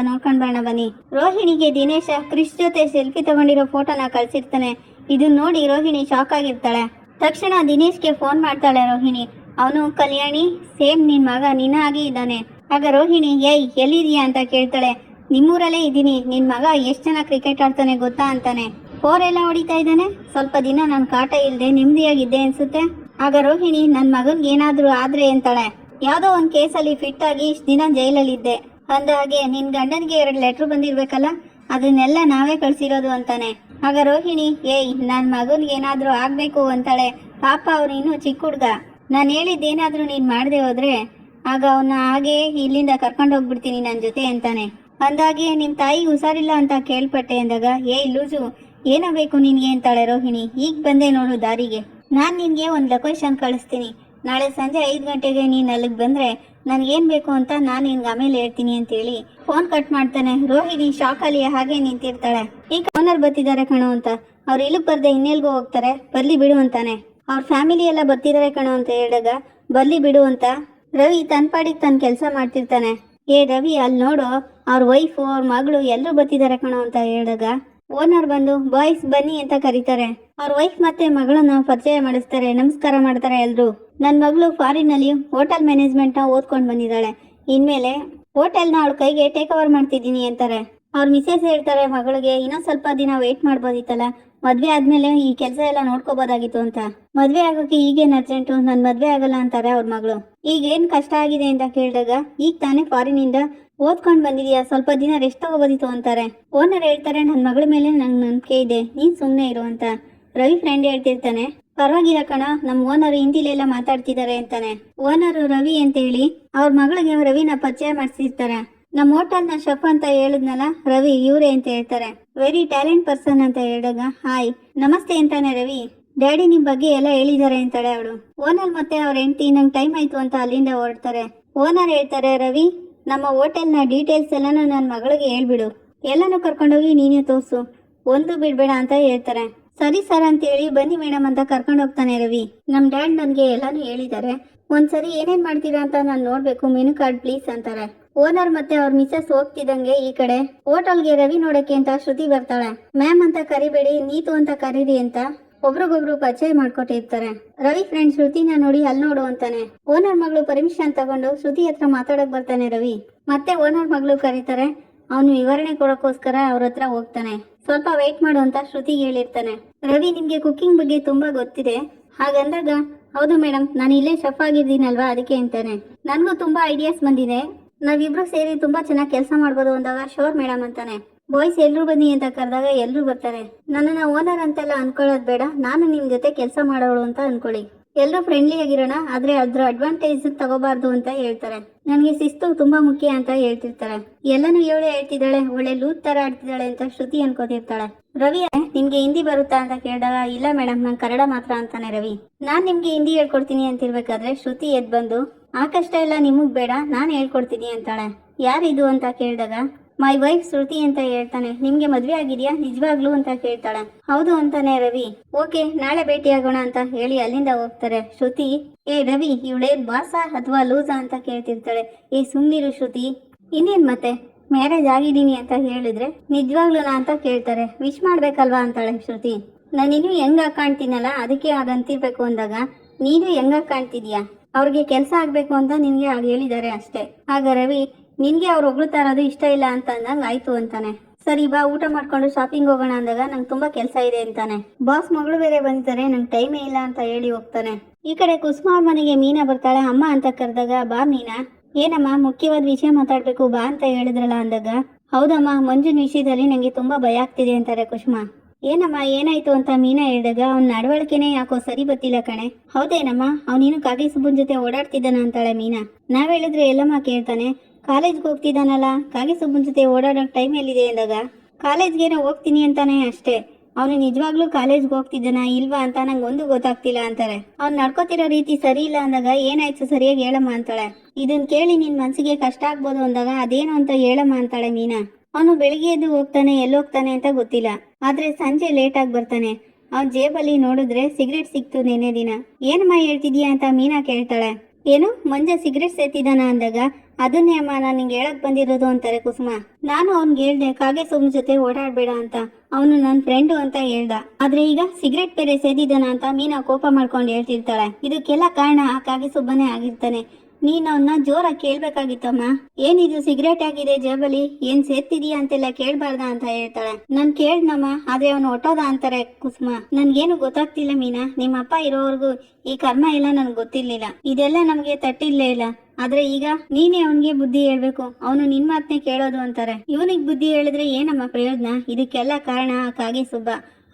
ನೋಡ್ಕೊಂಡ್ ಬರೋಣ ಬನ್ನಿ. ರೋಹಿಣಿಗೆ ದಿನೇಶ ಕ್ರಿಶ್ ಜೊತೆ ಸೆಲ್ಫಿ ತಗೊಂಡಿರೋ ಫೋಟೋನ ಕಳ್ಸಿರ್ತಾನೆ. ಇದನ್ನ ನೋಡಿ ರೋಹಿಣಿ ಶಾಕ್ ಆಗಿರ್ತಾಳೆ. ತಕ್ಷಣ ದಿನೇಶ್ಗೆ ಫೋನ್ ಮಾಡ್ತಾಳೆ ರೋಹಿಣಿ. ಅವನು, ಕಲ್ಯಾಣಿ, ಸೇಮ್ ನಿನ್ ಮಗ ನಿನ್ನ ಹಾಗೆ ಇದ್ದಾನೆ. ಆಗ ರೋಹಿಣಿ, ಏಯ್ ಎಲ್ಲಿದೀಯಾ ಅಂತ ಕೇಳ್ತಾಳೆ. ನಿಮ್ಮೂರಲ್ಲೇ ಇದ್ದೀನಿ. ನಿನ್ ಮಗ ಎಷ್ಟು ಜನ ಕ್ರಿಕೆಟ್ ಆಡ್ತಾನೆ ಗೊತ್ತಾ? ಅಂತಾನೆ. ಫೋರ್ ಎಲ್ಲ ಹೊಡಿತಾ ಇದ್ದಾನೆ? ಸ್ವಲ್ಪ ದಿನ ನಾನು ಕಾಟ ಇಲ್ಲದೆ ನೆಮ್ಮದಿಯಾಗಿದ್ದೆ ಅನ್ಸುತ್ತೆ? ಆಗ ರೋಹಿಣಿ, ನನ್ ಮಗನ್ಗೆ ಏನಾದ್ರೂ ಆದ್ರೆ, ಅಂತಾಳೆ. ಯಾವ್ದೋ ಒಂದ್ ಕೇಸಲ್ಲಿ ಫಿಟ್ ಆಗಿ ಇಷ್ಟ ದಿನ ಜೈಲಲ್ಲಿದ್ದೆ. ಅಂದ ಹಾಗೆ ನಿನ್ ಗಂಡನಿಗೆ ಎರಡು ಲೆಟರ್ ಬಂದಿರ್ಬೇಕಲ್ಲ? ಅದನ್ನೆಲ್ಲ ನಾವೇ ಕಳ್ಸಿರೋದು ಅಂತಾನೆ. ಆಗ ರೋಹಿಣಿ, ಏಯ್, ನನ್ ಮಗನ್ಗೆ ಏನಾದ್ರೂ ಆಗ್ಬೇಕು ಅಂತಾಳೆ. ಪಾಪ ಅವ್ರು ಇನ್ನೂ ಚಿಕ್ಕ ಹುಡ್ಗ. ನಾನು ಹೇಳಿದ್ದೇನಾದ್ರೂ ನೀನ್ ಮಾಡದೆ ಹೋದ್ರೆ, ಆಗ ಅವನ್ನ ಹಾಗೆ ಇಲ್ಲಿಂದ ಕರ್ಕೊಂಡು ಹೋಗ್ಬಿಡ್ತೀನಿ ನನ್ನ ಜೊತೆ ಅಂತಾನೆ. ಅಂದಾಗೆ ನಿಮ್ ತಾಯಿ ಹುಷಾರಿಲ್ಲ ಅಂತ ಕೇಳ್ಪಟ್ಟೆ ಅಂದಾಗ, ಏಯ್, ಲೂಜು ಏನೋ ಬೇಕು ನಿನ್ಗೆ? ಅಂತಾಳೆ ರೋಹಿಣಿ. ಈಗ ಬಂದೆ ನೋಡು ದಾರಿಗೆ. ನಾನ್ ನಿನ್ಗೆ ಒಂದ್ ಲೊಕೇಶನ್ ಕಳಿಸ್ತೀನಿ. ನಾಳೆ ಸಂಜೆ ಐದು ಗಂಟೆಗೆ ನೀನು ಅಲ್ಲಿಗೆ ಬಂದ್ರೆ ನನಗೇನು ಬೇಕು ಅಂತ ನಾನು ನಿನ್ಗೆ ಆಮೇಲೆ ಹೇಳ್ತೀನಿ ಅಂತ ಹೇಳಿ ಫೋನ್ ಕಟ್ ಮಾಡ್ತಾನೆ. ರೋಹಿಣಿ ಶಾಕಲ್ಲಿ ಹಾಗೆ ನಿಂತಿರ್ತಾಳೆ. ಈಗ ಓನರ್ ಬರ್ತಿದ್ದಾರೆ ಕಣೋ ಅಂತ. ಅವ್ರು ಇಲ್ಲಿಗೆ ಬರ್ದೆ ಇನ್ನೆಲ್ಗೋ ಹೋಗ್ತಾರೆ. ಬರ್ಲಿ ಬಿಡು ಅಂತಾನೆ. ಅವ್ರ ಫ್ಯಾಮಿಲಿ ಎಲ್ಲ ಬರ್ತಿದ್ದಾರೆ ಕಣೋ ಅಂತ ಹೇಳಿದಾಗ, ಬರ್ಲಿ ಬಿಡು ಅಂತ ರವಿ ತನ್ನ ಪಾಡಿಗೆ ತನ್ನ ಕೆಲಸ ಮಾಡ್ತಿರ್ತಾನೆ. ಏ ರವಿ ಅಲ್ಲಿ ನೋಡು, ಅವ್ರ ವೈಫು ಅವ್ರ ಮಗಳು ಎಲ್ಲರೂ ಬರ್ತಿದ್ದಾರೆ ಕಣೋ ಅಂತ ಹೇಳಿದಾಗ ಓನರ್ ಬಂದು ಬಾಯ್ಸ್ ಬನ್ನಿ ಅಂತ ಕರೀತಾರೆ. ಅವ್ರ ವೈಫ್ ಮತ್ತೆ ಮಗಳನ್ನ ಪರಿಚಯ ಮಾಡಿಸ್ತಾರೆ. ನಮಸ್ಕಾರ ಮಾಡ್ತಾರೆ ಎಲ್ರು. ನನ್ನ ಮಗಳು ಫಾರಿನಲ್ಲಿ ಹೋಟೆಲ್ ಮ್ಯಾನೇಜ್ಮೆಂಟ್ನ ಓದ್ಕೊಂಡು ಬಂದಿದ್ದಾಳೆ. ಇನ್ಮೇಲೆ ಹೋಟೆಲ್ನ ಅವಳ ಕೈಗೆ ಟೇಕ್ ಓವರ್ ಮಾಡ್ತಿದ್ದೀನಿ ಅಂತಾರೆ. ಅವ್ರ ಮಿಸೆಸ್ ಹೇಳ್ತಾರೆ, ಮಗಳಿಗೆ ಇನ್ನೊಂದ್ ಸ್ವಲ್ಪ ದಿನ ವೇಟ್ ಮಾಡ್ಬೋದಿತ್ತಲ್ಲ. ಮದ್ವೆ ಆದ್ಮೇಲೆ ಈ ಕೆಲಸ ಎಲ್ಲ ನೋಡ್ಕೋಬೋದಾಗಿತ್ತು ಅಂತ. ಮದ್ವೆ ಆಗೋಕೆ ಈಗೇನ್ ಅರ್ಜೆಂಟು ನನ್ ಮದ್ವೆ ಆಗಲ್ಲ ಅಂತಾರೆ ಅವ್ರ ಮಗಳು. ಈಗ ಏನ್ ಕಷ್ಟ ಆಗಿದೆ? ಅಂತ ಕೇಳಿದಾಗ, ಈಗ ತಾನೇ ಇಂದ ಓದ್ಕೊಂಡ್ ಬಂದಿದ್ಯಾ? ಸ್ವಲ್ಪ ದಿನ ರೆಸ್ಟ್ ತಗೋಬೋದಿತ್ತು ಅಂತಾರೆ. ಓನರ್ ಹೇಳ್ತಾರೆ, ನನ್ ಮಗಳ ಮೇಲೆ ನಂಗೆ ನಂಬಿಕೆ ಇದೆ. ನೀನ್ ಸುಮ್ನೆ ಇರು ಅಂತ. ರವಿ ಫ್ರೆಂಡ್ ಹೇಳ್ತಿರ್ತಾನೆ ಪರವಾಗಿಲ್ಲ ಕಣ. ನಮ್ ಓನರ್ ಹಿಂದಿಲೆಲ್ಲ ಮಾತಾಡ್ತಿದ್ದಾರೆ ಅಂತಾನೆ. ಓನರ್ ರವಿ ಅಂತ ಹೇಳಿ ಅವ್ರ ಮಗಳಿಗೆ ರವಿನ ಪರಿಚಯ ಮಾಡಿಸಿರ್ತಾರೆ. ನಮ್ಮ ಹೋಟೆಲ್ನ ಶೆಫ್ ಅಂತ ಹೇಳಿದ್ನಲ್ಲ, ರವಿ ಇವ್ರೆ ಅಂತ ಹೇಳ್ತಾರೆ. ವೆರಿ ಟ್ಯಾಲೆಂಟ್ ಪರ್ಸನ್ ಅಂತ ಹೇಳಿದಾಗ ಹಾಯ್ ನಮಸ್ತೆ ಅಂತಾನೆ ರವಿ. ಡ್ಯಾಡಿ ನಿಮ್ ಬಗ್ಗೆ ಎಲ್ಲ ಹೇಳಿದ್ದಾರೆ ಅಂತಾಳೆ ಅವಳು. ಓನರ್ ಮತ್ತೆ ಅವ್ರ ಹೆಂಡತಿ ನಂಗೆ ಟೈಮ್ ಆಯ್ತು ಅಂತ ಅಲ್ಲಿಂದ ಹೊರಡ್ತಾರೆ. ಓನರ್ ಹೇಳ್ತಾರೆ, ರವಿ, ನಮ್ಮ ಹೋಟೆಲ್ನ ಡೀಟೇಲ್ಸ್ ಎಲ್ಲಾನು ನನ್ನ ಮಗಳಿಗೆ ಹೇಳ್ಬಿಡು. ಎಲ್ಲಾನು ಕರ್ಕೊಂಡೋಗಿ ನೀನೇ ತೋರ್ಸು. ಒಂದು ಬಿಡ್ಬೇಡ ಅಂತ ಹೇಳ್ತಾರೆ. ಸರಿ ಸರ್ ಅಂತ ಹೇಳಿ ಬನ್ನಿ ಮೇಡಮ್ ಅಂತ ಕರ್ಕೊಂಡು ಹೋಗ್ತಾನೆ ರವಿ. ನಮ್ ಡ್ಯಾಡ್ ನನ್ಗೆ ಎಲ್ಲಾನು ಹೇಳಿದ್ದಾರೆ ಒಂದ್ಸರಿ ಏನೇನ್ ಮಾಡ್ತೀರಾ ಅಂತ ನಾನು ನೋಡ್ಬೇಕು. ಮೆನು ಕಾರ್ಡ್ ಪ್ಲೀಸ್ ಅಂತಾರೆ. ಓನರ್ ಮತ್ತೆ ಅವ್ರ ಮಿಸಸ್ ಹೋಗ್ತಿದಂಗೆ ಈ ಕಡೆ. ಹೋಟೆಲ್ಗೆ ರವಿ ನೋಡಕ್ಕೆ ಅಂತ ಶ್ರುತಿ ಬರ್ತಾಳೆ. ಮ್ಯಾಮ್ ಅಂತ ಕರಿಬೇಡಿ, ನೀತು ಅಂತ ಕರೀರಿ ಅಂತ ಒಬ್ರಿಗೊಬ್ರು ಪರಿಚಯ ಮಾಡ್ಕೊಟ್ಟಿರ್ತಾರೆ. ರವಿ ಫ್ರೆಂಡ್ ಶ್ರುತಿನ ನೋಡಿ ಅಲ್ಲಿ ನೋಡು ಅಂತಾನೆ. ಓನರ್ ಮಗಳು ಪರ್ಮಿಷನ್ ತಗೊಂಡು ಶ್ರುತಿ ಹತ್ರ ಮಾತಾಡಕ್ ಬರ್ತಾನೆ ರವಿ. ಮತ್ತೆ ಓನರ್ ಮಗಳು ಕರೀತಾರೆ. ಅವನು ವಿವರಣೆ ಕೊಡೋಕ್ಕೋಸ್ಕರ ಅವ್ರ ಹತ್ರ ಹೋಗ್ತಾನೆ. ಸ್ವಲ್ಪ ವೇಟ್ ಮಾಡು ಅಂತ ಶ್ರುತಿಗೆ ಹೇಳಿರ್ತಾನೆ. ರವಿ ನಿಮ್ಗೆ ಕುಕ್ಕಿಂಗ್ ಬಗ್ಗೆ ತುಂಬಾ ಗೊತ್ತಿದೆ. ಹಾಗಂದಾಗ, ಹೌದು ಮೇಡಮ್ ನಾನು ಇಲ್ಲೇ ಶಫ್ ಆಗಿದ್ದೀನಲ್ವಾ ಅದಕ್ಕೆ ಅಂತಾನೆ. ನನಗೂ ತುಂಬಾ ಐಡಿಯಾಸ್ ಬಂದಿದೆ. ನಾವಿಬ್ರು ಸೇರಿ ತುಂಬಾ ಚೆನ್ನಾಗಿ ಕೆಲಸ ಮಾಡ್ಬೋದು ಅಂದಾಗ ಶೋರ್ ಮೇಡಮ್ ಅಂತಾನೆ. ಬಾಯ್ಸ್ ಎಲ್ರು ಬನ್ನಿ ಅಂತ ಕರೆದಾಗ ಎಲ್ರು ಬರ್ತಾರೆ. ನನ್ನನ್ನ ಓನರ್ ಅಂತೆಲ್ಲ ಅನ್ಕೊಳ್ಳೋದು ಬೇಡ. ನಾನು ನಿಮ್ ಜೊತೆ ಕೆಲಸ ಮಾಡೋಳು ಅಂತ ಅನ್ಕೊಳ್ಳಿ. ಎಲ್ಲರೂ ಫ್ರೆಂಡ್ಲಿ ಆಗಿರೋಣ, ಆದ್ರೆ ಅದ್ರ ಅಡ್ವಾಂಟೇಜ್ ತಗೋಬಾರ್ದು ಅಂತ ಹೇಳ್ತಾರೆ. ನನಗೆ ಶಿಸ್ತು ತುಂಬಾ ಮುಖ್ಯ ಅಂತ ಹೇಳ್ತಿರ್ತಾರೆ. ಎಲ್ಲನೂ ಇವಳೆ ಹೇಳ್ತಿದ್ದಾಳೆ, ಒಳ್ಳೆ ಲೂತ್ ತರ ಆಡ್ತಿದ್ದಾಳೆ ಅಂತ ಶ್ರುತಿ ಅನ್ಕೋತಿರ್ತಾಳೆ. ರವಿ ನಿಮ್ಗೆ ಹಿಂದಿ ಬರುತ್ತಾ ಅಂತ ಕೇಳಿದಾಗ, ಇಲ್ಲ ಮೇಡಮ್ ನಾನು ಕನ್ನಡ ಮಾತ್ರ ಅಂತಾನೆ ರವಿ. ನಾನ್ ನಿಮ್ಗೆ ಹಿಂದಿ ಹೇಳ್ಕೊಡ್ತೀನಿ ಅಂತಿರ್ಬೇಕಾದ್ರೆ ಶ್ರುತಿ ಎದ್ ಬಂದು ಆ ಕಷ್ಟ ಎಲ್ಲ ನಿಮಗ್ ಬೇಡ, ನಾನು ಹೇಳ್ಕೊಡ್ತೀನಿ ಅಂತಾಳೆ. ಯಾರಿದು? ಅಂತ ಕೇಳಿದಾಗ ಮೈ ವೈಫ್ ಶ್ರುತಿ ಅಂತ ಹೇಳ್ತಾನೆ. ನಿಮ್ಗೆ ಮದ್ವೆ ಆಗಿದ್ಯಾ? ನಿಜವಾಗ್ಲೂ ಅಂತ ಕೇಳ್ತಾಳೆ. ಹೌದು ಅಂತಾನೆ ರವಿ. ಓಕೆ, ನಾಳೆ ಭೇಟಿಯಾಗೋಣ ಅಂತ ಹೇಳಿ ಅಲ್ಲಿಂದ ಹೋಗ್ತಾರೆ. ಶ್ರುತಿ, ಏ ರವಿ, ಇವಳೇ ಬಾಸ ಅಥವಾ ಲೂಸಾ ಅಂತ ಕೇಳ್ತಿರ್ತಾಳೆ. ಏ ಸುಮ್ನಿರು ಶ್ರುತಿ. ಇನ್ನೇನ್ ಮತ್ತೆ? ಮ್ಯಾರೇಜ್ ಆಗಿದ್ದೀನಿ ಅಂತ ಹೇಳಿದ್ರೆ ನಿಜವಾಗ್ಲೂನಾ ಅಂತ ಕೇಳ್ತಾರೆ. ವಿಶ್ ಮಾಡ್ಬೇಕಲ್ವಾ? ಅಂತಾಳೆ ಶ್ರುತಿ. ನಾನಿನ್ನೂ ಹೆಂಗ ಕಾಣ್ತೀನಲ್ಲ, ಅದಕ್ಕೆ ಹಾಗಂತಿರ್ಬೇಕು ಅಂದಾಗ, ನೀನು ಹೆಂಗ ಕಾಣ್ತಿದ್ಯಾ? ಅವ್ರಿಗೆ ಕೆಲಸ ಆಗ್ಬೇಕು ಅಂತ ನಿನ್ಗೆ ಆಗ ಹೇಳಿದ್ದಾರೆ ಅಷ್ಟೇ. ಆಗ ರವಿ ನಿನ್ಗೆ ಅವ್ರು ಒಗ್ಳು ಇರೋದು ಇಷ್ಟ ಇಲ್ಲ ಅಂತ ಅಂದಂಗ ಆಯ್ತು ಅಂತಾನೆ. ಸರಿ, ಬಾ, ಊಟ ಮಾಡ್ಕೊಂಡು ಶಾಪಿಂಗ್ ಹೋಗೋಣ ಅಂದಾಗ ನಂಗೆ ತುಂಬಾ ಕೆಲಸ ಇದೆ ಅಂತಾನೆ. ಬಾಸ್ ಮಗಳು ಬೇರೆ ಬಂದಿದ್ದಾರೆ ನಂಗೆ ಟೈಮೇ ಇಲ್ಲ ಅಂತ ಹೇಳಿ ಹೋಗ್ತಾನೆ. ಈ ಕಡೆ ಕುಸುಮ ಅವ್ರ ಮನೆಗೆ ಮೀನಾ ಬರ್ತಾಳೆ, ಅಮ್ಮ ಅಂತ ಕರೆದಾಗ, ಬಾ ಮೀನಾ, ಏನಮ್ಮ ಮುಖ್ಯವಾದ ವಿಷಯ ಮಾತಾಡ್ಬೇಕು, ಬಾ ಅಂತ ಹೇಳಿದ್ರಲ್ಲ ಅಂದಾಗ, ಹೌದಮ್ಮ, ಮಂಜುನ್ ವಿಷಯದಲ್ಲಿ ನಂಗೆ ತುಂಬಾ ಭಯ ಆಗ್ತಿದೆ ಅಂತಾರೆ ಕುಸುಮ. ಏನಮ್ಮ, ಏನಾಯ್ತು ಅಂತ ಮೀನಾ ಹೇಳಿದಾಗ, ಅವ್ನ ನಡವಳಿಕೆನೇ ಯಾಕೋ ಸರಿ ಬತ್ತಿಲ್ಲ ಕಣೆ. ಹೌದೇನಮ್ಮ ಅವನೇನು ಕಾಗೆ ಸುಬ್ಬನ್ ಜೊತೆ ಓಡಾಡ್ತಿದ್ದಾನ ಅಂತಾಳೆ ಮೀನಾ. ನಾವ್ ಹೇಳಿದ್ರೆ ಎಲ್ಲಮ್ಮ ಕೇಳ್ತಾನೆ ಕಾಲೇಜ್ಗೆ ಹೋಗ್ತಿದ್ದಾನಲ್ಲ? ಕಾಗೆ ಸುಬ್ಬನ ಜೊತೆ ಓಡಾಡೋ ಟೈಮ್ ಎಲ್ಲಿದೆ ಅಂದಾಗ? ಕಾಲೇಜ್ಗೇನೋ ಹೋಗ್ತೀನಿ ಅಂತಾನೆ ಅಷ್ಟೇ. ಅವನು ನಿಜವಾಗ್ಲೂ ಕಾಲೇಜ್ಗೆ ಹೋಗ್ತಿದ್ದಾನ ಇಲ್ವಾ ಅಂತ ನಂಗೆ ಒಂದು ಗೊತ್ತಾಗ್ತಿಲ್ಲ ಅಂತಾರೆ. ಅವ್ನು ನಡ್ಕೋತಿರೋ ರೀತಿ ಸರಿ ಇಲ್ಲ ಅಂದಾಗ ಏನಾಯ್ತು ಸರಿಯಾಗಿ ಹೇಳಮ್ಮ ಅಂತಾಳೆ. ಇದನ್ ಕೇಳಿ ನಿನ್ ಮನ್ಸಿಗೆ ಕಷ್ಟ ಆಗ್ಬೋದು ಅಂದಾಗ ಅದೇನು ಅಂತ ಹೇಳಮ್ಮ ಅಂತಾಳೆ ಮೀನಾ. ಅವನು ಬೆಳಿಗ್ಗೆ ಎದ್ದು ಹೋಗ್ತಾನೆ, ಎಲ್ಲೋಗ್ತಾನೆ ಅಂತ ಗೊತ್ತಿಲ್ಲ. ಆದ್ರೆ ಸಂಜೆ ಲೇಟ್ ಆಗಿ ಬರ್ತಾನೆ. ಅವ್ನ ಜೇಬಲ್ಲಿ ನೋಡಿದ್ರೆ ಸಿಗರೇಟ್ ಸಿಕ್ತು ನಿನ್ನೆ ದಿನ. ಏನಮ್ಮ ಹೇಳ್ತಿದ್ಯಾ ಅಂತ ಮೀನಾ ಕೇಳ್ತಾಳೆ. ಏನು, ಮಂಜ ಸಿಗರೇಟ್ ಸೇತಿದಾನ ಅಂದಾಗ ಅದನ್ನೇ ಅಮ್ಮ, ನಾನು ನಿಂಗೆ ಹೇಳಕ್ ಬಂದಿರೋದು ಅಂತಾರೆ ಕುಸುಮ. ನಾನು ಅವ್ನ್ಗೆ ಹೇಳ್ದೆ, ಕಾಗೆ ಸುಮ್ ಜೊತೆ ಓಡಾಡ್ಬೇಡ ಅಂತ. ಅವನು ನನ್ನ ಫ್ರೆಂಡು ಅಂತ ಹೇಳ್ದ. ಆದ್ರೆ ಈಗ ಸಿಗರೆಟ್ ಬೇರೆ ಸೇದಿದ್ದಾನ ಅಂತ ಮೀನಾ ಕೋಪ ಮಾಡ್ಕೊಂಡು ಹೇಳ್ತಿರ್ತಾಳೆ. ಇದಕ್ಕೆಲ್ಲ ಕಾರಣ ಆ ಕಾಗೆ ಸುಬ್ಬನೇ ಆಗಿರ್ತಾನೆ. ನೀನ್ ಅವನ್ನ ಜೋರಾಗಿ ಕೇಳ್ಬೇಕಾಗಿತ್ತಮ್ಮ. ಏನಿದು ಸಿಗರೇಟ್ ಆಗಿದೆ ಜಬಲಿ ಏನ್ ಸೇರ್ತಿದೀಯ ಅಂತೆಲ್ಲ ಕೇಳ್ಬಾರ್ದ ಅಂತ ಹೇಳ್ತಾಳೆ. ನಾನ್ ಕೇಳ್ದಮ್ಮ, ಆದ್ರೆ ಅವನು ಹೊಟ್ಟೋದ ಅಂತಾರೆ ಕುಸುಮ. ನನ್ಗೇನು ಗೊತ್ತಾಗ್ತಿಲ್ಲ ಮೀನಾ. ನಿಮ್ಮಪ್ಪ ಇರೋವರೆಗೂ ಈ ಕರ್ಮ ಎಲ್ಲ ನನ್ಗೆ ಗೊತ್ತಿರ್ಲಿಲ್ಲ. ಇದೆಲ್ಲ ನಮ್ಗೆ ತಟ್ಟಿರ್ಲೇ ಇಲ್ಲ. ಆದ್ರೆ ಈಗ ನೀನೇ ಅವನ್ಗೆ ಬುದ್ಧಿ ಹೇಳ್ಬೇಕು. ಅವನು ನಿನ್ ಮಾತನ್ನೇ ಕೇಳೋದು ಅಂತಾರೆ. ಇವನಿಗೆ ಬುದ್ಧಿ ಹೇಳಿದ್ರೆ ಏನಮ್ಮ ಪ್ರಯೋಜನ? ಇದಕ್ಕೆಲ್ಲ ಕಾರಣ ಕಾಗೆ ಸುಬ್ಬ.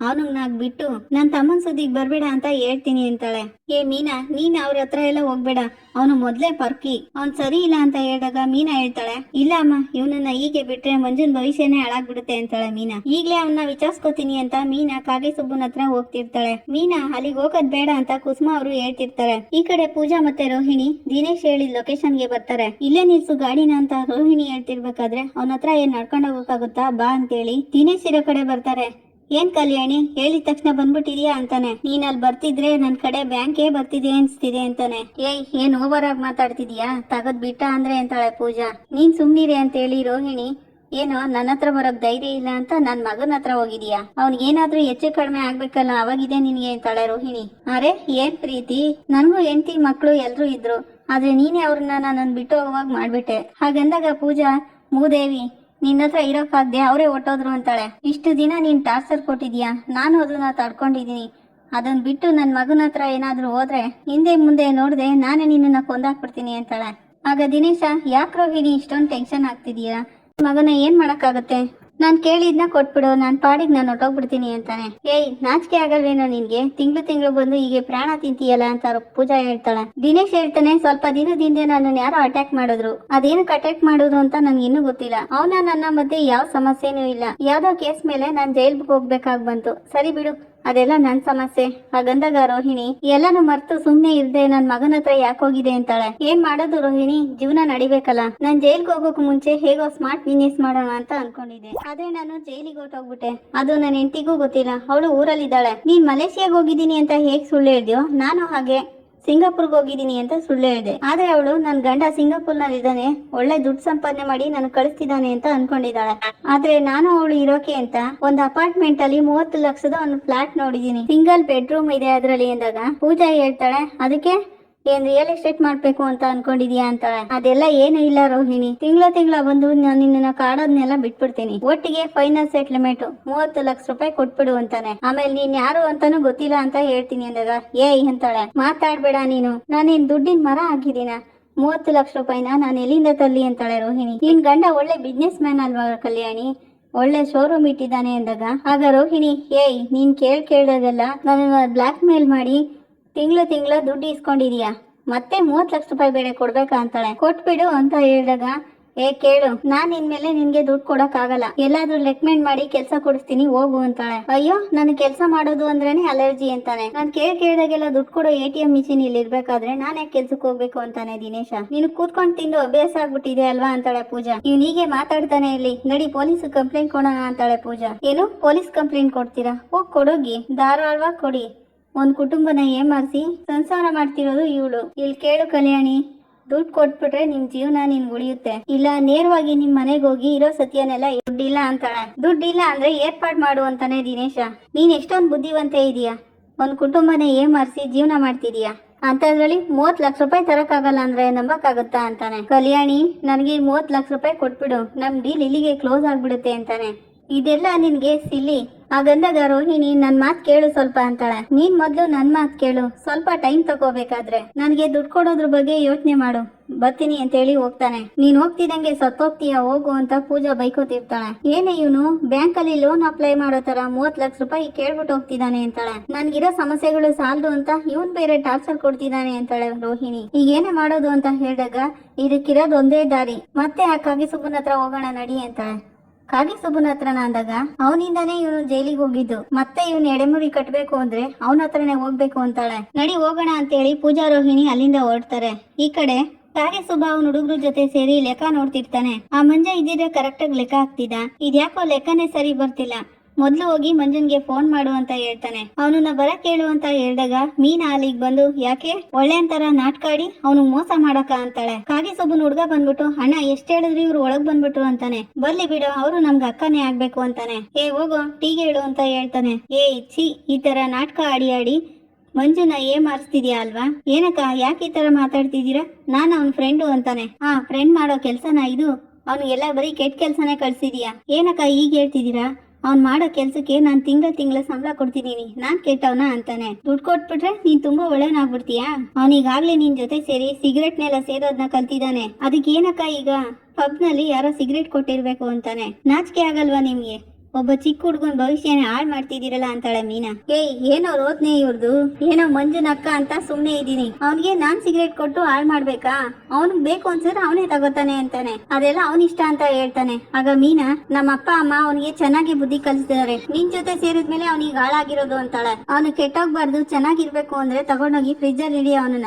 ಅವನಿಗೆ ನಾಗ್ ಬಿಟ್ಟು ನನ್ ತಮ್ಮನ್ ಸುದ್ದಿಗ್ ಬರ್ಬೇಡ ಅಂತ ಹೇಳ್ತೀನಿ ಅಂತಾಳೆ. ಏ ಮೀನಾ, ನೀನ್ ಅವ್ರ ಹತ್ರ ಎಲ್ಲ ಹೋಗ್ಬೇಡ. ಅವನು ಮೊದ್ಲೇ ಪರ್ಕಿ. ಅವ್ನ್ ಸರಿ ಇಲ್ಲ ಅಂತ ಹೇಳಿದಾಗ ಮೀನಾ ಹೇಳ್ತಾಳೆ, ಇಲ್ಲ ಅಮ್ಮ, ಇವನನ್ನ ಹೀಗೆ ಬಿಟ್ರೆ ಮಂಜುನ್ ಭವಿಷ್ಯನೇ ಹಾಳಾಗ್ಬಿಡುತ್ತೆ ಅಂತಾಳೆ ಮೀನಾ. ಈಗ್ಲೇ ಅವನ್ನ ವಿಚಾರಿಸ್ಕೋತೀನಿ ಅಂತ ಮೀನಾ ಕಾಗೆ ಸುಬ್ಬನ ಹತ್ರ ಹೋಗ್ತಿರ್ತಾಳೆ. ಮೀನಾ, ಅಲ್ಲಿಗೆ ಹೋಗೋದ್ ಬೇಡ ಅಂತ ಕುಸುಮ ಅವರು ಹೇಳ್ತಿರ್ತಾರೆ. ಈ ಕಡೆ ಪೂಜಾ ಮತ್ತೆ ರೋಹಿಣಿ, ದಿನೇಶ್ ಹೇಳಿದ ಲೊಕೇಶನ್ಗೆ ಬರ್ತಾರೆ. ಇಲ್ಲೇ ನಿಲ್ಸು ಗಾಡಿನ ಅಂತ ರೋಹಿಣಿ ಹೇಳ್ತಿರ್ಬೇಕಾದ್ರೆ, ಅವನ ಹತ್ರ ಏನ್ ನಡ್ಕೊಂಡು ಹೋಗಕ್ಕಾಗುತ್ತಾ ಬಾ ಅಂತೇಳಿ ದಿನೇಶ್ ಇರೋ ಕಡೆ ಬರ್ತಾರೆ. ಏನ್ ಕಲ್ಯಾಣಿ? ಹೇಳಿದ ತಕ್ಷಣ ಬಂದ್ಬಿಟ್ಟಿದ್ಯಾ ಅಂತಾನೆ. ನೀನ್ ಅಲ್ಲಿ ಬರ್ತಿದ್ರೆ ನನ್ ಕಡೆ ಬ್ಯಾಂಕೇ ಬರ್ತಿದೆ ಅನ್ಸ್ತಿದೆ ಅಂತಾನೆ. ಏಯ್, ಏನ್ ಓವರ್ ಆಗಿ ಮಾತಾಡ್ತಿದ್ಯಾ? ತಗದ್ ಬಿಟ್ಟ ಅಂದ್ರೆ ಅಂತಾಳೆ ಪೂಜಾ. ನೀನ್ ಸುಮ್ನಿರಿ ಅಂತ ಹೇಳಿ ರೋಹಿಣಿ. ಏನೋ ನನ್ನ ಹತ್ರ ಬರೋಕ್ ಧೈರ್ಯ ಇಲ್ಲ ಅಂತ ನನ್ ಮಗನ ಹತ್ರ ಹೋಗಿದ್ಯಾ? ಅವ್ನಿಗೇನಾದ್ರೂ ಹೆಚ್ಚು ಕಡಿಮೆ ಆಗ್ಬೇಕಲ್ಲ, ಅವಾಗಿದೆ ನಿನ್ಗೆ ಅಂತಾಳೆ ರೋಹಿಣಿ. ಅರೆ, ಏನ್ ಪ್ರೀತಿ? ನನ್ಗೂ ಹೆಂಡತಿ ಮಕ್ಳು ಎಲ್ರು ಇದ್ರು. ಆದ್ರೆ ನೀನೇ ಅವ್ರನ್ನ ನಾನು ಬಿಟ್ಟು ಹೋಗುವಾಗ ಮಾಡ್ಬಿಟ್ಟೆ. ಹಾಗಂದಾಗ ಪೂಜಾ, ಮೂದೇವಿ ನಿನ್ನ ಹತ್ರ ಅವರೇ ಹೊಟ್ಟೋದ್ರು ಅಂತಾಳೆ. ಇಷ್ಟು ದಿನ ನೀನ್ ಟಾರ್ಚರ್ ಕೊಟ್ಟಿದ್ಯಾ? ನಾನು ಅದನ್ನ ತಡ್ಕೊಂಡಿದೀನಿ ಅದನ್ನ ಬಿಟ್ಟು ನನ್ನ ಮಗನ ಹತ್ರ ಏನಾದ್ರೂ ಹೋದ್ರೆ ಹಿಂದೆ ಮುಂದೆ ನೋಡ್ದೆ ನಾನೇ ನಿನ್ನನ್ನ ಕೊಂದಾಕ್ಬಿಡ್ತೀನಿ ಅಂತಾಳೆ. ಆಗ ದಿನೇಶ, ಯಾಕೆ ರೋಹಿಣಿ ಇಷ್ಟೊಂದು ಟೆನ್ಷನ್ ಆಗ್ತಿದೀಯಾ? ಮಗನ ಏನ್ ಮಾಡಕ್ಕಾಗತ್ತೆ? ನಾನ್ ಕೇಳಿದ್ನ ಕೊಟ್ಬಿಡು, ನಾನು ಪಾಡಿಗೆ ನಾನು ಹೊಟ್ಟೋಗ್ಬಿಡ್ತೀನಿ ಅಂತಾನೆ. ಏಯ್, ನಾಚಿಕೆ ಆಗಲ್ವೇನೋ ನಿನ್ಗೆ? ತಿಂಗಳು ತಿಂಗಳು ಬಂದು ಹೀಗೆ ಪ್ರಾಣ ತಿಂತೀಯಲ್ಲ ಅಂತ ಪೂಜಾ ಹೇಳ್ತಾಳೆ. ದಿನೇಶ್ ಹೇಳ್ತಾನೆ, ಸ್ವಲ್ಪ ದಿನದಿಂದ ನಾನು ಯಾರೋ ಅಟ್ಯಾಕ್ ಮಾಡಿದ್ರು. ಅದೇನಕ್ಕೆ ಅಟ್ಯಾಕ್ ಮಾಡೋದು ಅಂತ ನನ್ಗೆ ಇನ್ನೂ ಗೊತ್ತಿಲ್ಲ. ಅವನ ನನ್ನ ಮಧ್ಯೆ ಯಾವ ಸಮಸ್ಯೆನೂ ಇಲ್ಲ. ಯಾವ್ದೋ ಕೇಸ್ ಮೇಲೆ ನಾನು ಜೈಲ್ಗೆ ಹೋಗ್ಬೇಕಾಗ್ ಬಂತು. ಸರಿ ಬಿಡು. ಅದೆಲ್ಲ ನನ್ ಸಮಸ್ಯೆ. ಆ ಗಂಧಗ ರೋಹಿಣಿ, ಎಲ್ಲಾನು ಮರ್ತು ಸುಮ್ನೆ ಇರ್ದೆ ನನ್ ಮಗನ ಹತ್ರ ಯಾಕೆ ಹೋಗಿದೆ ಅಂತಾಳೆ. ಏನ್ ಮಾಡೋದು ರೋಹಿಣಿ? ಜೀವನ ನಡಿಬೇಕಲ್ಲ. ನಾನ್ ಜೈಲ್ಗೆ ಹೋಗೋಕ್ ಮುಂಚೆ ಹೇಗೋ ಸ್ಮಾರ್ಟ್ ಬಿಸ್ನೆಸ್ ಮಾಡೋಣ ಅಂತ ಅನ್ಕೊಂಡಿದ್ದೆ. ಆದ್ರೆ ನಾನು ಜೈಲಿಗೆ ಹೊಟ್ಟೋಗ್ಬಿಟ್ಟೆ ಅದು ನನ್ನ ಹೆಂಡತಿಗೂ ಗೊತ್ತಿಲ್ಲ. ಅವಳು ಊರಲ್ಲಿದ್ದಾಳೆ. ನೀನ್ ಮಲೇಷಿಯಾಗ ಹೋಗಿದ್ದೀನಿ ಅಂತ ಹೇಗ್ ಸುಳ್ಳು ಹೇಳ್ದ್ಯೋ? ನಾನು ಹಾಗೆ. ಸಿಂಗಾಪುರ್ಗೆ ಹೋಗಿದ್ದೀನಿ ಅಂತ ಸುಳ್ಳು ಹೇಳಿದೆ. ಆದ್ರೆ ಅವಳು ನನ್ ಗಂಡ ಸಿಂಗಾಪುರ್ನಲ್ಲಿ ಇದ್ದಾನೆ ಒಳ್ಳೆ ದುಡ್ಡು ಸಂಪಾದನೆ ಮಾಡಿ ನನ್ ಕಳಿಸ್ತಿದ್ದಾನೆ ಅಂತ ಅನ್ಕೊಂಡಿದ್ದಾಳೆ. ಆದ್ರೆ ನಾನು ಅವಳು ಇರೋಕೆ ಅಂತ ಒಂದು ಅಪಾರ್ಟ್ಮೆಂಟ್ ಅಲ್ಲಿ ಮೂವತ್ತು ಲಕ್ಷದ ಒಂದು ಫ್ಲಾಟ್ ನೋಡಿದೀನಿ ಸಿಂಗಲ್ ಬೆಡ್ರೂಮ್ ಇದೆ ಅದ್ರಲ್ಲಿ ಅಂದಾಗ ಪೂಜಾ ಹೇಳ್ತಾಳೆ, ಅದಕ್ಕೆ ಏನ್ ರಿಯಲ್ ಎಸ್ಟೇಟ್ ಮಾಡ್ಬೇಕು ಅಂತ ಅನ್ಕೊಂಡಿದ್ಯಾ ಅಂತಾಳೆ. ಅದೆಲ್ಲ ಏನು ಇಲ್ಲ ರೋಹಿಣಿ. ತಿಂಗಳ ತಿಂಗಳ ಬಂದು ನಾನು ನಿನ್ನ ಕಾಡೋದ್ನೆಲ್ಲ ಬಿಟ್ಬಿಡ್ತೀನಿ. ಒಟ್ಟಿಗೆ ಫೈನಲ್ ಸೆಟ್ಲ್ಮೆಂಟ್ ಮೂವತ್ತು ಲಕ್ಷ ರೂಪಾಯಿ ಕೊಟ್ಬಿಡು ಅಂತಾನೆ. ಆಮೇಲೆ ನೀನ್ ಯಾರು ಅಂತಾನು ಗೊತ್ತಿಲ್ಲ ಅಂತ ಹೇಳ್ತೀನಿ ಅಂದಾಗ, ಏಯ್, ಅಂತಾಳೆ. ಮಾತಾಡ್ಬೇಡ ನೀನು. ನಾನೇನ್ ದುಡ್ಡಿನ ಮರ ಹಾಕಿದೀನ ಮೂವತ್ತು ಲಕ್ಷ ರೂಪಾಯಿನ ನಾನು ಎಲ್ಲಿಂದ ತಲ್ಲಿ ಅಂತಾಳೆ ರೋಹಿಣಿ. ನಿನ್ ಗಂಡ ಒಳ್ಳೆ ಬಿಸ್ನೆಸ್ ಮ್ಯಾನ್ ಅಲ್ವಾ ಕಲ್ಯಾಣಿ? ಒಳ್ಳೆ ಶೋರೂಮ್ ಇಟ್ಟಿದ್ದಾನೆ ಅಂದಾಗ. ಆಗ ರೋಹಿಣಿ, ಏಯ್, ನೀನ್ ಕೇಳ್ ಕೇಳ್ದಾಗೆಲ್ಲ ನನ್ನ ಬ್ಲಾಕ್ ಮೇಲ್ ಮಾಡಿ ತಿಂಗಳು ತಿಂಗಳ ದುಡ್ಡು ಇಸ್ಕೊಂಡಿದೀಯಾ? ಮತ್ತೆ ಮೂವತ್ ಲಕ್ಷ ರೂಪಾಯಿ ಬೇರೆ ಕೊಡ್ಬೇಕಾ ಅಂತಾಳೆ. ಕೊಟ್ಬಿಡು ಅಂತ ಹೇಳಿದಾಗ, ಏ ಕೇಳು, ನಾನ್ ಇನ್ಮೇಲೆ ನಿನ್ಗೆ ದುಡ್ಡು ಕೊಡಕ್ ಆಗಲ್ಲ ಎಲ್ಲಾದ್ರೂ ರೆಕಮೆಂಡ್ ಮಾಡಿ ಕೆಲ್ಸ ಕೊಡಿಸ್ತೀನಿ, ಹೋಗು ಅಂತಾಳೆ. ಅಯ್ಯೋ, ನನ್ ಕೆಲ್ಸ ಮಾಡೋದು ಅಂದ್ರೇನೆ ಅಲರ್ಜಿ ಅಂತಾನೆ. ನಾನ್ ಕೇಳ್ ಕೇಳಿದಾಗೆಲ್ಲ ದುಡ್ಡು ಕೊಡೋ ಎ ಟಿ ಎಂ ಮಿಷಿನ್ ಇಲ್ಲಿ ಇರ್ಬೇಕಾದ್ರೆ ನಾನ್ ಯಾಕೆ ಕೆಲ್ಸಕ್ಕೆ ಹೋಗ್ಬೇಕು ಅಂತಾನೆ ದಿನೇಶ. ನೀನು ಕೂತ್ಕೊಂಡ್ ತಿಂದು ಅಭ್ಯಾಸ ಆಗ್ಬಿಟ್ಟಿದೆ ಅಲ್ವಾ? ಅಂತಾಳೆ ಪೂಜಾ. ಇವ್ನ ಹೀಗೆ ಮಾತಾಡ್ತಾನೆ ಇಲ್ಲಿ. ನಡಿ ಪೊಲೀಸ್ ಕಂಪ್ಲೇಂಟ್ ಕೊಡೋಣ ಅಂತಾಳೆ ಪೂಜಾ. ಏನು? ಪೊಲೀಸ್ ಕಂಪ್ಲೇಂಟ್ ಕೊಡ್ತೀರಾ? ಹೋಗ್ ಕೊಡೋಗಿ. ಧಾರಾಳವಾಗಿ ಕೊಡಿ. ಒಂದ್ ಕುಟುಂಬನ ಏಮಾರಿಸಿ ಸಂಸಾರ ಮಾಡ್ತಿರೋದು ಇವಳು. ಇಲ್ಲಿ ಕೇಳು ಕಲ್ಯಾಣಿ, ದುಡ್ಡು ಕೊಟ್ಬಿಟ್ರೆ ನಿಮ್ ಜೀವನ ನಿನ್ ಉಳಿಯುತ್ತೆ. ಇಲ್ಲ, ನೇರವಾಗಿ ನಿಮ್ ಮನೆಗೆ ಹೋಗಿ ಇರೋ ಸತ್ಯನೆಲ್ಲ ದುಡ್ಡಿಲ್ಲ ಅಂತಾಳೆ. ದುಡ್ಡಿಲ್ಲ ಅಂದ್ರೆ ಏರ್ಪಾಡ್ ಮಾಡು ಅಂತಾನೆ ದಿನೇಶ. ನೀನ್ ಎಷ್ಟೊಂದ್ ಬುದ್ಧಿವಂತೆ ಇದೀಯಾ? ಒಂದ್ ಕುಟುಂಬನ ಏಮಾರಿಸಿ ಜೀವನ ಮಾಡ್ತಿದೀಯಾ? ಅಂತದ್ರಲ್ಲಿ ಮೂವತ್ ಲಕ್ಷ ರೂಪಾಯಿ ತರಕ್ಕಾಗಲ್ಲ ಅಂದ್ರೆ ನಂಬಕ್ಕಾಗುತ್ತಾ ಅಂತಾನೆ. ಕಲ್ಯಾಣಿ, ನನಗೆ ಮೂವತ್ ಲಕ್ಷ ರೂಪಾಯಿ ಕೊಟ್ಬಿಡು. ನಮ್ ಡೀಲ್ ಇಲ್ಲಿಗೆ ಕ್ಲೋಸ್ ಆಗ್ಬಿಡುತ್ತೆ ಅಂತಾನೆ. ಇದೆಲ್ಲ ನಿನ್ಗೆ ಸಿಲ್ಲಿ. ಗಂಧದ ರೋಹಿಣಿ ನನ್ ಮಾತ್ ಕೇಳು ಸ್ವಲ್ಪ ಅಂತಾಳೆ. ನೀನ್ ಮೊದ್ಲು ನನ್ ಮಾತ್ ಕೇಳು. ಸ್ವಲ್ಪ ಟೈಮ್ ತಗೋಬೇಕಾದ್ರೆ. ನನ್ಗೆ ದುಡ್ಡು ಕೊಡೋದ್ರ ಬಗ್ಗೆ ಯೋಚನೆ ಮಾಡು. ಬರ್ತೀನಿ ಅಂತ ಹೇಳಿ ಹೋಗ್ತಾನೆ. ನೀನ್ ಹೋಗ್ತಿದಂಗೆ ಸತ್ತೋಗ್ತೀಯ? ಹೋಗು ಅಂತ ಪೂಜಾ ಬೈಕೋತಿರ್ತಾಳೆ. ಏನೇ ಇವನು? ಬ್ಯಾಂಕ್ ಅಲ್ಲಿ ಲೋನ್ ಅಪ್ಲೈ ಮಾಡೋ ತರ ಮೂವತ್ ಲಕ್ಷ ರೂಪಾಯಿ ಕೇಳ್ಬಿಟ್ಟು ಹೋಗ್ತಿದ್ದಾನೆ ಅಂತಾಳೆ. ನನ್ಗಿರೋ ಸಮಸ್ಯೆಗಳು ಸಾಲದು ಅಂತ ಇವನ್ ಬೇರೆ ಟಾರ್ಚರ್ ಕೊಡ್ತಿದ್ದಾನೆ ಅಂತಾಳೆ ರೋಹಿಣಿ. ಈಗ ಏನೇ ಮಾಡೋದು ಅಂತ ಹೇಳಿದಾಗ ಇದಕ್ಕಿರೋದು ಒಂದೇ ದಾರಿ. ಮತ್ತೆ ಆ ಕಾಗಿ ಸುಬ್ಬನ ಹತ್ರ ಹೋಗೋಣ ನಡಿ ಅಂತಾಳೆ. ಕಾಗಿ ಸುಬ್ಬನ ಹತ್ರನ ಅಂದಾಗ, ಅವನಿಂದಾನೇ ಇವನು ಜೈಲಿಗೆ ಹೋಗಿದ್ದು. ಮತ್ತೆ ಇವನು ಎಡೆಮುರಿ ಕಟ್ಬೇಕು ಅಂದ್ರೆ ಅವನ ಹತ್ರನೇ ಹೋಗ್ಬೇಕು ಅಂತಾಳೆ. ನಡಿ ಹೋಗೋಣ ಅಂತೇಳಿ ಪೂಜಾ ರೋಹಿಣಿ ಅಲ್ಲಿಂದ ಹೊರಡ್ತಾರೆ. ಈ ಕಡೆ ಕಾಗೆ ಸುಬ್ಬ ಅವನ ಹುಡುಗ್ರ ಜೊತೆ ಸೇರಿ ಲೆಕ್ಕ ನೋಡ್ತಿರ್ತಾನೆ. ಆ ಮಂಜ ಇದ್ದಿದ್ರೆ ಕರೆಕ್ಟ್ ಆಗಿ ಲೆಕ್ಕ ಹಾಕ್ತಿದ್ದ. ಇದ್ಯಾಕೋ ಲೆಕ್ಕನೇ ಸರಿ ಬರ್ತಿಲ್ಲ. ಮೊದ್ಲು ಹೋಗಿ ಮಂಜುನ್ಗೆ ಫೋನ್ ಮಾಡು ಅಂತ ಹೇಳ್ತಾನೆ. ಅವನನ್ನ ಬರ ಕೇಳು ಅಂತ ಹೇಳ್ದಾಗ ಮೀನಾ ಅಲ್ಲಿಗೆ ಬಂದು, ಯಾಕೆ? ಒಳ್ಳೆ ಅಂತರ ನಾಟ್ಕಾಡಿ? ಅವನು ಮೋಸ ಮಾಡಕ ಅಂತಾಳೆ. ಕಾಗೆ ಸೊಬ್ಬನ ಹುಡ್ಗ ಬಂದ್ಬಿಟ್ಟು, ಅಣ್ಣ, ಎಷ್ಟ್ ಹೇಳಿದ್ರು ಇವ್ರು ಒಳಗ್ ಬಂದ್ಬಿಟ್ರು? ಅಂತಾನೆ. ಬರ್ಲಿ ಬಿಡು, ಅವರು ನಮ್ಗೆ ಅಕ್ಕನೇ ಆಗ್ಬೇಕು ಅಂತಾನೆ. ಏ, ಹೋಗೋ ಟೀಗೆ ಹೇಳು ಅಂತ ಹೇಳ್ತಾನೆ. ಏ, ಛೀ, ಈ ತರ ನಾಟಕ ಆಡಿ ಆಡಿ ಮಂಜುನ ಏ ಮಾರ್ಸ್ತಿದ್ಯಾ ಅಲ್ವಾ? ಏನಕ್ಕ, ಯಾಕೆ ಈ ತರ ಮಾತಾಡ್ತಿದ್ದೀರಾ? ನಾನು ಅವನ ಫ್ರೆಂಡು ಅಂತಾನೆ. ಹಾ ಫ್ರೆಂಡ್ ಮಾಡೋ ಕೆಲ್ಸನ ಇದು. ಅವ್ನಿಗೆಲ್ಲ ಬರೀ ಕೆಟ್ಟ ಕೆಲ್ಸನೇ ಕಳ್ಸಿದ್ಯಾ? ಏನಕ್ಕ ಈಗ ಹೇಳ್ತಿದ್ದೀರಾ? ಅವ್ನ್ ಮಾಡೋ ಕೆಲ್ಸಕ್ಕೆ ನಾನ್ ತಿಂಗಳ ತಿಂಗಳ ಸಂಬಳ ಕೊಡ್ತಿದೀನಿ. ನಾನ್ ಕೆಟ್ಟವನ ಅಂತಾನೆ. ದುಡ್ಡು ಕೊಟ್ಬಿಟ್ರೆ ನೀನ್ ತುಂಬಾ ಒಳ್ಳೆನಾಗ್ಬಿಡ್ತೀಯಾ ಅವನಿಗಾಗ್ಲೇ ನಿನ್ ಜೊತೆ ಸೇರಿ ಸಿಗರೆಟ್ನೆಲ್ಲ ಸೇರೋದ್ನ ಕಲ್ತಿದ್ದಾನೆ. ಅದಕ್ಕೆ ಏನಕ್ಕ ಈಗ? ಪಬ್ನಲ್ಲಿ ಯಾರೋ ಸಿಗರೆಟ್ ಕೊಟ್ಟಿರ್ಬೇಕು ಅಂತಾನೆ. ನಾಚಿಕೆ ಆಗಲ್ವಾ ನಿಮ್ಗೆ? ಒಬ್ಬ ಚಿಕ್ಕ ಹುಡ್ಗನ್ ಭವಿಷ್ಯನ ಹಾಳು ಮಾಡ್ತಿದ್ದೀರಲ್ಲ ಅಂತಾಳೆ ಮೀನಾ. ಏಯ್, ಏನೋ ರೋದ್ನೆ ಇವ್ರದು? ಏನೋ ಮಂಜುನ ಅಕ್ಕ ಅಂತ ಸುಮ್ನೆ ಇದ್ದೀನಿ. ಅವನ್ಗೆ ನಾನ್ ಸಿಗರೇಟ್ ಕೊಟ್ಟು ಹಾಳು ಮಾಡ್ಬೇಕಾ? ಅವನಿಗೆ ಬೇಕು ಅನ್ಸಿದ್ರೆ ಅವನೇ ತಗೋತಾನೆ ಅಂತಾನೆ. ಅದೆಲ್ಲ ಅವನ್ ಇಷ್ಟ ಅಂತ ಹೇಳ್ತಾನೆ. ಆಗ ಮೀನಾ, ನಮ್ಮ ಅಪ್ಪ, ಅಮ್ಮ ಅವನಿಗೆ ಚೆನ್ನಾಗಿ ಬುದ್ಧಿ ಕಲಿಸಿದ್ದಾರೆ ನಿನ್ ಜೊತೆ ಸೇರಿದ್ಮೇಲೆ ಅವನಿಗೆ ಹಾಳಾಗಿರೋದು ಅಂತಾಳೆ. ಅವನು ಕೆಟ್ಟೋಗ್ಬಾರ್ದು, ಚೆನ್ನಾಗಿರ್ಬೇಕು ಅಂದ್ರೆ ತಗೊಂಡೋಗಿ ಫ್ರಿಜ್ ಅಲ್ಲಿ ಇಡಿ ಅವನನ್ನ.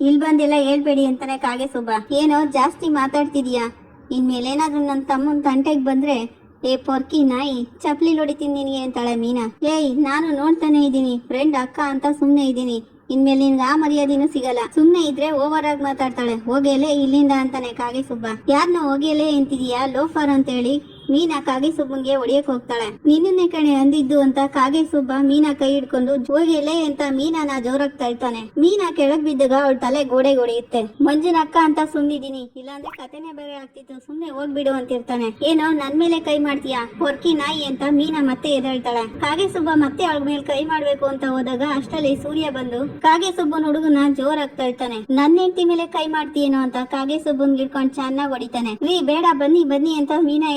ಇಲ್ ಬಂದೆಲ್ಲ ಹೇಳ್ಬೇಡಿ ಅಂತಾನೆ ಕಾಗೆ ಸುಬ್ಬ. ಏನೋ ಜಾಸ್ತಿ ಮಾತಾಡ್ತಿದೀಯಾ? ಇನ್ಮೇಲೇನಾದ್ರೂ ನನ್ನ ತಮ್ಮನ್ ತಂಟೆಗ್ ಬಂದ್ರೆ ಏ ಪೊರ್ಕಿ ನಾಯಿ ಚಪ್ಲಿ ಹೊಡಿತೀನಿ ನಿನಗೆ ಅಂತಾಳೆ ಮೀನಾ. ಏಯ್, ನಾನು ನೋಡ್ತಾನೆ ಇದ್ದೀನಿ. ಫ್ರೆಂಡ್ ಅಕ್ಕ ಅಂತ ಸುಮ್ನೆ ಇದ್ದೀನಿ. ಇನ್ಮೇಲೆ ನಿನ್ಗೆ ಆ ಮರ್ಯಾದೆನೂ ಸಿಗಲ್ಲ. ಸುಮ್ನೆ ಇದ್ರೆ ಓವರ್ ಆಗಿ ಮಾತಾಡ್ತಾಳೆ. ಹೋಗೇಲೆ ಇಲ್ಲಿಂದ ಅಂತಾನೆ ಕಾಗೆ ಸುಬ್ಬ. ಯಾರನ್ನ ಹೋಗೇಲೆ ಎಂತಿದೀಯಾ ಲೋಫರ್ ಅಂತ ಹೇಳಿ ಮೀನಾ ಕಾಗೆ ಸುಬ್ಬಂಗೆ ಹೊಡಿಯಕ್ ಹೋಗ್ತಾಳೆ. ನಿನ್ನೆ ಕಣೆ ಅಂದಿದ್ದು ಅಂತ ಕಾಗೆ ಸುಬ್ಬ ಮೀನಾ ಕೈ ಹಿಡ್ಕೊಂಡು ಹೋಗೇಲೆ ಅಂತ ಮೀನಾನ ಜೋರಾಗ್ ತಳ್ತಾನೆ. ಮೀನಾ ಕೆಳಗ್ ಬಿದ್ದಾಗ ಅವಳ ತಲೆ ಗೋಡೆ ಹೊಡೆಯುತ್ತೆ ಮಂಜುನ ಅಕ್ಕ ಅಂತ ಸುಮ್ನಿದೀನಿ ಇಲ್ಲಾಂದ್ರೆ ಕತೆನೆ ಬೇರೆ ಆಗ್ತಿತ್ತು. ಸುಮ್ನೆ ಹೋಗ್ಬಿಡು ಅಂತಿರ್ತಾನೆ. ಏನೋ ನನ್ ಮೇಲೆ ಕೈ ಮಾಡ್ತೀಯಾ? ಹೊರ್ಕಿ ನಾಯಿ ಅಂತ ಮೀನಾ ಮತ್ತೆ ಎದ್ದೇಳ್ತಾಳೆ. ಕಾಗೆ ಸುಬ್ಬ ಮತ್ತೆ ಅವಳ ಮೇಲೆ ಕೈ ಮಾಡ್ಬೇಕು ಅಂತ ಹೋದಾಗ ಅಷ್ಟರಲ್ಲಿ ಸೂರ್ಯ ಬಂದು, ಕಾಗೆ ಸುಬ್ಬನ ಹುಡುಗನ ಜೋರಾಗ್ ತಳ್ತಾನೆ. ನನ್ನ ಹೆಂಡತಿ ಮೇಲೆ ಕೈ ಮಾಡ್ತೀಯೇನೋ ಅಂತ ಕಾಗೆ ಸುಬ್ಬನ್ ಹಿಡ್ಕೊಂಡು ಚೆನ್ನಾಗಿ ಹೊಡಿತಾನೆ. ರೀ ಬೇಡ ಬನ್ನಿ ಬನ್ನಿ ಅಂತ ಮೀನಾ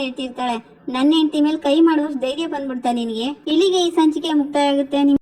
ನನ್ನ ಹೆಂಡತಿ ಮೇಲೆ ಕೈ ಮಾಡುವಷ್ಟು ಧೈರ್ಯ ಬಂದ್ಬಿಡ್ತಾ ನಿನಗೆ. ಇಲ್ಲಿಗೆ ಈ ಸಂಚಿಕೆ ಮುಕ್ತಾಯ ಆಗುತ್ತೆ